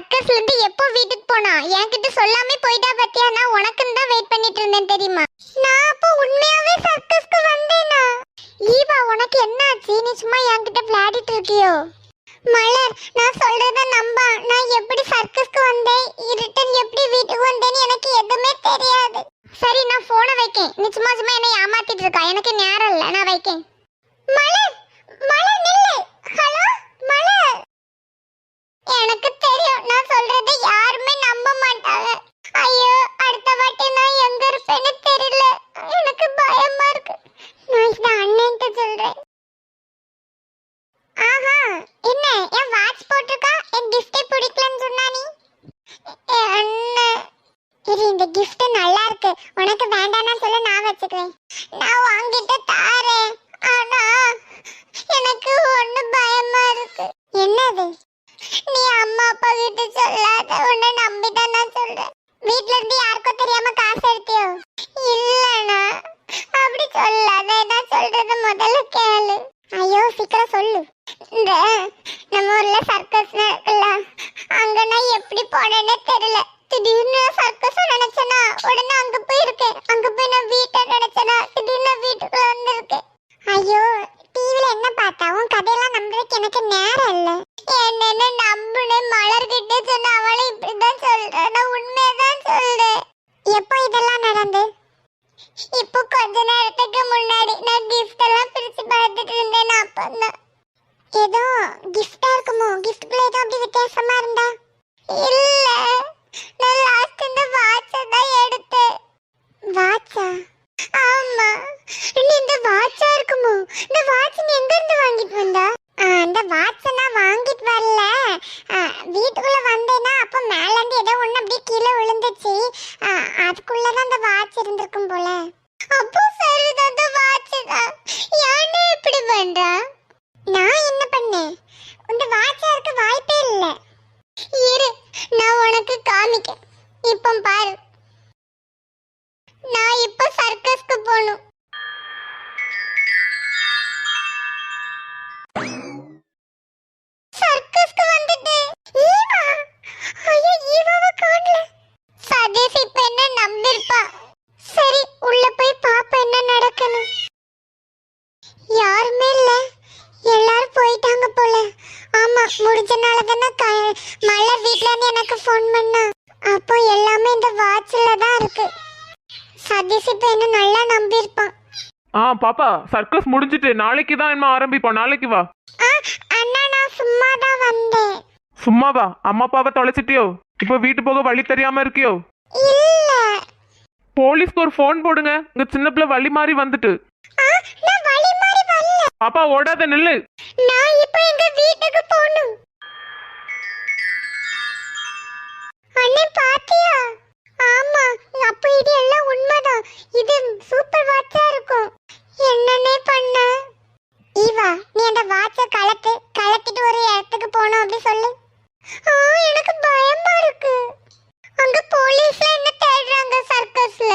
வீட்டுக்கு போனா? என்கிட்ட சொல்லாம போயிட்டா பத்தியா? நான் உனக்குன்னு தான் வெயிட் பண்ணிட்டு இருந்தேன் தெரியுமா? நான் அப்போ உண்மையாவே சர்க்கஸ்க்கு வந்தேனா? ஈவா உனக்கு என்ன ஆச்சு நீ சும்மா என்கிட்ட விளையாடிட்டு இருக்கியோ? மலர் நான் சொல்றத நம்பா. நான் எப்படி சர்க்கஸ்க்கு வந்தேன்? ரிட்டன் எப்படி வீட்டுக்கு வந்தேன்னு எனக்கு எதுவுமே தெரியாது. சரி நான் போனை வைக்கேன். நீ சும்மா சும்மா என்னை ஏமாத்திட்டு இருக்கா? எனக்கு நேரம் இல்லை. நான் வைக்கேன் மலர் மலர் நில்லு ஹலோ மலர் எனக்கு தெரியும் நான் சொல்றதை யாருமே நம்ப மாட்டாங்க ஐயோ அடுத்த வாட்டி நான் எங்க இருப்பேன்னு தெரியல எனக்கு பயமா இருக்கு நான் இத அண்ணன்ட்ட சொல்றேன் ஆஹா என்ன என் வாட்ச் போட்டிருக்கா? என் கிஃப்டே பிடிக்கலன்னு சொன்னா நீ? இது அண்ணன் சரி இந்த கிஃப்ட் நல்லா இருக்கு. உனக்கு வேண்டாம்னா சொல்ல நான் வச்சுக்கிறேன் நான் வாங்கிட்டு தாரேன். ஆனா எனக்கு ஒண்ணு பயமா இருக்கு. என்னது? நீ அம்மா அப்பா கிட்ட சொல்லாத. உன்னை நம்பிதான் நான் சொல்றேன். வீட்ல இருந்து யாருக்கும் தெரியாம காசு எடுத்தியோ? இல்லனா அப்படி சொல்லாத. நான் சொல்றது முதல்ல கேளு. ஐயோ சீக்கிரம் சொல்லு. இந்த நம்ம ஊர்ல சர்க்கஸ் இருக்குல்ல அங்க நான் எப்படி போனேன்னே தெரியல. திடீர்னு சர்க்கஸ் நினைச்சனா உடனே அங்க போயிருக்கேன். அங்க போய் நான் வீட்டை நினைச்சனா திடீர்னு வீட்டுக்குள்ள வந்திருக்கேன். ஐயோ டிவில என்ன பார்த்தா? உன் கதையெல்லாம் நம்புறதுக்கு எனக்கு நேரம் இல்ல. என்னன்னு நம்புனே மலர்கிட்ட சொன்ன அவளை இப்படிதான் சொல்றேன் உண்மைதான் உண்மையதான் சொல்றேன் எப்போ இதெல்லாம் நடந்து இப்போ கொஞ்ச நேரத்துக்கு முன்னாடி நான் கிஃப்ட் எல்லாம் பிரிச்சு பார்த்துட்டு இருந்தேன் அப்பதான் ஏதோ கிஃப்டா இருக்குமோ கிஃப்ட்குள்ள ஏதோ அப்படி வித்தியாசமா இருந்தா இல்ல நான் லாஸ்ட் இந்த வாட்ச தான் எடுத்தேன் வாட்சா ஆமா நீ இந்த வாட்சா இருக்குமோ இந்த வாட்ச் நீ எங்க இருந்து வாங்கிட்டு வந்தா ஆ, இந்த வாட்ச நான் வாங்கிட்டு வரல ஆ, வீட்டுக்குள்ள வந்தேனா அப்ப மேல இருந்து ஏதோ ஒண்ணு அப்படியே கீழே விழுந்துச்சு ஆ, அதுக்குள்ளதான் அந்த வாட்ச் இருந்திருக்கும் போல அப்போ சரிதான் அந்த வாட்ச் தான் யானே இப்படி பண்றா நான் என்ன பண்ணேன் இந்த வாட்சா இருக்க வாய்ப்பே இல்ல இரு நான் உனக்கு காமிக்க இப்போ பாரு நான் இப்போ சர்க்கஸ்க்கு போகணும் சர்க்கஸ்க்கு வந்துட்டேன் ஈவா ஐயோ ஈவாவை காணல சதீஷ் இப்ப என்ன நம்பிருப்பா சரி உள்ள போய் பாப்பா என்ன நடக்குன்னு யாருமே இல்ல எல்லாரும் போயிட்டாங்க போல ஆமா முடிஞ்சனால தானே மழை வீட்ல இருந்து எனக்கு ஃபோன் பண்ணா. அப்போ எல்லாமே இந்த வாட்ச்ல தான் இருக்கு. சதீஷ் இப்ப என்ன நல்லா நம்பியிருப்பான். ஆ பாப்பா சர்க்கஸ் முடிஞ்சிட்டு நாளைக்கு தான் என்ன ஆரம்பிப்போம். நாளைக்கு வா. அண்ணா நான் சும்மா தான் வந்தேன். சும்மா வா. அம்மா அப்பாவை தொலைச்சிட்டியோ? இப்போ வீட்டு போக வழி தெரியாம இருக்கியோ? இல்ல. போலீஸ்க்கு ஒரு ஃபோன் போடுங்க. இங்க சின்ன பிள்ளை வழி மாறி வந்துட்டு ஆ, நான் வழி மாறி வரல பாப்பா ஓடாத நில்லு. நான் இப்போ எங்க வீட்டுக்கு போகணும். அண்ணே பாத்தியா? ஆமா அப்ப இது எல்லாம் உண்மைதான். இது சூப்பர் வாட்சா இருக்கும். என்னன்னே பண்ண? ஈவா நீ அந்த வாட்ச கலத்து கலத்திட்டு ஒரு இடத்துக்கு போகணும் அப்படி சொல்லு. ஆ எனக்கு பயமா இருக்கு. அங்க போலீஸ்ல என்ன தேடுறாங்க சர்க்கஸ்ல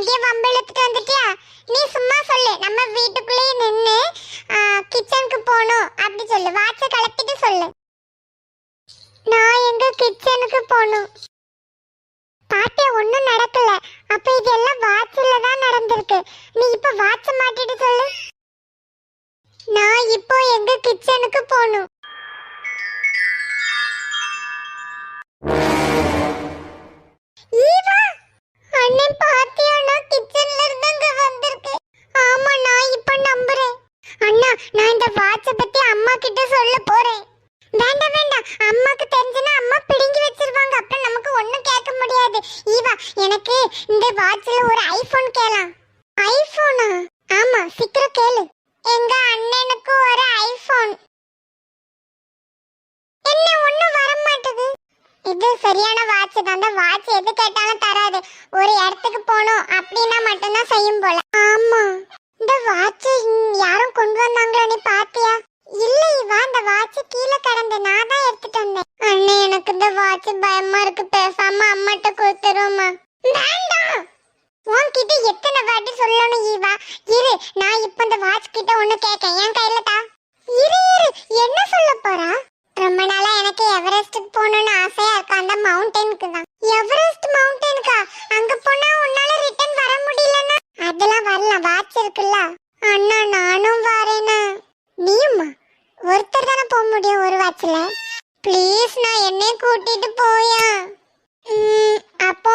அங்கே வம்பிழுத்துட்டு வந்துட்டியா? நீ சும்மா சொல்லு. நம்ம வீட்டுக்குள்ளேயே நின்று கிச்சனுக்கு போகணும். அப்படி சொல்லு. வாட்ச கலப்பிட்டு சொல்லு. நான் எங்க கிச்சனுக்கு போகணும்? பாட்டி ஒன்றும் நடக்கல. அப்ப இதெல்லாம் வாட்சில் தான் நடந்திருக்கு. நீ இப்ப வாட்ச மாட்டிட்டு சொல்லு. நான் இப்போ எங்க கிச்சனுக்கு போகணும்? ஐபோன் என்ன ஒண்ணும் வர மாட்டேது இது சரியான வாட்ச் தான். அந்த வாட்ச் எது கேட்டாலும் தராது. ஒரு இடத்துக்கு போகணும் அப்படின்னா மட்டும்தான் செய்யும் போல. ஆமா. இந்த வாட்ச் யாரும் கொண்டு வந்தாங்களோ நீ பாத்தியா? இல்ல இவா இந்த வாட்ச் கீழே கிடந்து. நான் தான் எடுத்துட்டு வந்தேன் அண்ணே எனக்கு இந்த வாட்ச் பயமா இருக்கு பேசாம அம்மாட்ட கொடுத்துருமா வேண்டாம் உன்கிட்ட எத்தனை வாட்டி சொல்லணும் ஈவா இரு நான் இப்ப இந்த வாட்ச் கிட்ட ஒண்ணு கேட்கேன் என் கையில தா இரு இரு என்ன சொல்ல போறா ரொம்ப நாளா எனக்கு எவரெஸ்டுக்கு போகணும்னு ஆசையா இருக்கு அந்த மவுண்டனுக்கு தான். எவரெஸ்ட் மவுண்டனுக்கா அங்க போனா உன்னால ரிட்டர்ன் வர முடியலனா அதெல்லாம் வரலாம் வாட்ச் இருக்குல்ல? அண்ணா நானும் வரேனா நீயுமா ஒருத்தர் தானே போக முடியும் ஒரு வாட்ச்ல ப்ளீஸ் நான் என்னை கூட்டிட்டு போயா? அப்போ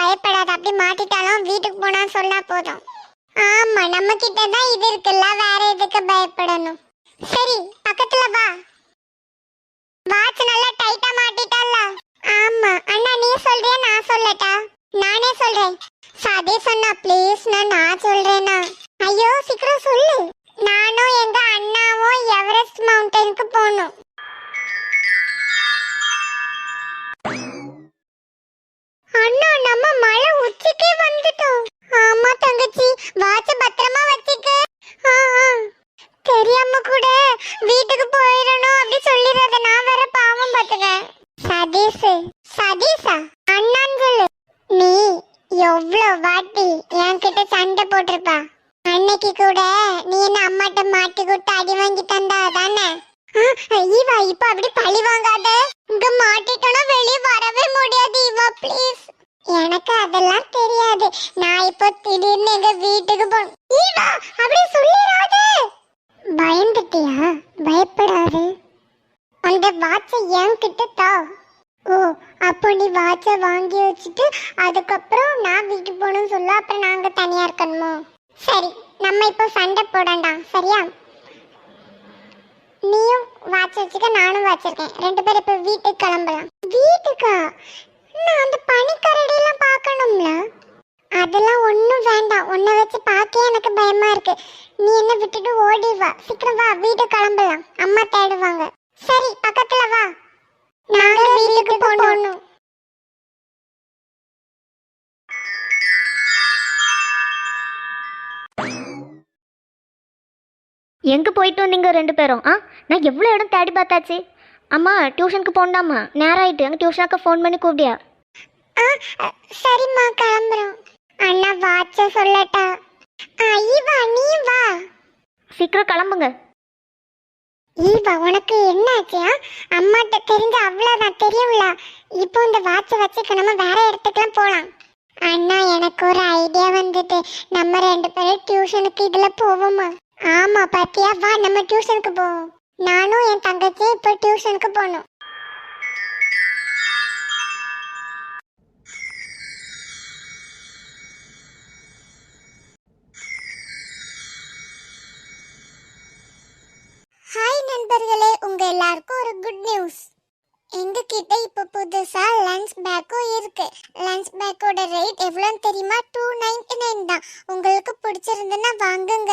பயப்படாத அப்படி மாட்டிட்டாலும் வீட்டுக்கு போனா சொன்னா போதும். ஆமா நம்ம கிட்ட தான் இது இருக்குல்ல வேற எதுக்கு பயப்படணும்? சரி பக்கத்துல வா. வாட்ச் நல்லா டைட்டா மாட்டிட்டல்ல. ஆமா அண்ணா நீ சொல்றியா நான் சொல்லட்டா? நானே சொல்றேன். சாதே சொன்னா ப்ளீஸ் நான் சொல்றேனா ஐயோ சீக்கிரம் சொல்லு. நானும் எங்க அண்ணாவும் எவரெஸ்ட் மவுண்டனுக்கு போகணும். அண்ணா நம்ம மலை உச்சிக்கே வந்துட்டோம். ஆமா தங்கச்சி வாட்ச பத்திரமா வச்சுக்க. தெரியாம கூட வீட்டுக்கு போயிடணும் அப்படி சொல்லிடுறத நான் வேற பாவம் பாத்துக்க சதீஷ் சதீஷா அண்ணான்னு சொல்லு. நீ எவ்வளவு வாட்டி என்கிட்ட சண்டை போட்டிருப்பா. அன்னைக்கு கூட நீ என்ன அம்மாட்ட மாட்டி கொடுத்து அடி ஈவா இப்ப அப்படி பழி வாங்காத. இங்க மாட்டிட்டோம்னா வெளியே வரவே முடியாது ஈவா ப்ளீஸ் எனக்கு அதெல்லாம் தெரியாது. நான் இப்போ திடீர்னு எங்க வீட்டுக்கு போ ஈவா அப்படி சொல்லிடாதே பயந்துட்டியா? பயப்படாது. அந்த வாட்சை என்கிட்ட தா. ஓ அப்போ நீ வாட்சை வாங்கி வச்சுட்டு அதுக்கப்புறம் நான் வீட்டுக்கு போகணும்னு சொல்ல அப்புறம் நாங்க தனியா இருக்கணுமோ? சரி நம்ம இப்போ சண்டை போடண்டா சரியா? நீயும் வாட்ச் வச்சுக்க நானும் வச்சிருக்கேன் ரெண்டு பேரும் இப்போ வீட்டுக்கு கிளம்பலாம். வீட்டுக்கா? நான் அந்த பனிக்கரடியெல்லாம் பார்க்கணும்ல? அதெல்லாம் ஒன்றும் வேண்டாம். உன்னை வச்சு பார்க்க எனக்கு பயமா இருக்கு. நீ என்ன விட்டுட்டு ஓடி வா. சீக்கிரம் வா வீட்டுக்கு கிளம்பலாம். அம்மா தேடுவாங்க. சரி பக்கத்துல வா. நாங்கள் வீட்டுக்கு போகணும். எங்கே போயிட்டு வந்தீங்க ரெண்டு பேரும்? ஆ? நான் எவ்வளோ இடம் தேடி பார்த்தாச்சு? அம்மா டியூஷனுக்கு போண்டாமா நேரம் ஆயிட்டு அங்கே டியூஷனுக்கு ஃபோன் பண்ணி கூப்பிடியா ஆ சரிம்மா கிளம்புறோம். அண்ணா வாட்ச சொல்லட்டா. ஈவா நீ வா. சீக்கிரம் கிளம்புங்க. ஈவா உனக்கு என்னாச்சு ஆ? அம்மாட்ட தெரிஞ்ச அவ்வளோதான் தெரியும்ல? இப்போ இந்த வாட்சை வச்சுக்க நம்ம வேற இடத்துக்குலாம் போகலாம் அண்ணா எனக்கு ஒரு ஐடியா வந்துட்டு. நம்ம ரெண்டு பேரும் டியூஷனுக்கு இதுல போவோமா? ஆமா பாத்தியா? வா நம்ம டியூஷனுக்கு போவோம். நானும் என் தங்கச்சியும் இப்போ டியூஷனுக்கு போகணும். ஹாய் நண்பர்களே. உங்க எல்லாருக்கும் ஒரு குட் நியூஸ் எங்ககிட்ட இப்போ புதுசாக லன்ச் பேக்கும் இருக்கு. லன்ச் பேக்கோட ரேட் எவ்வளோன்னு தெரியுமா? டூ நைன்டி நைன் தான். உங்களுக்கு பிடிச்சிருந்துன்னா வாங்குங்க.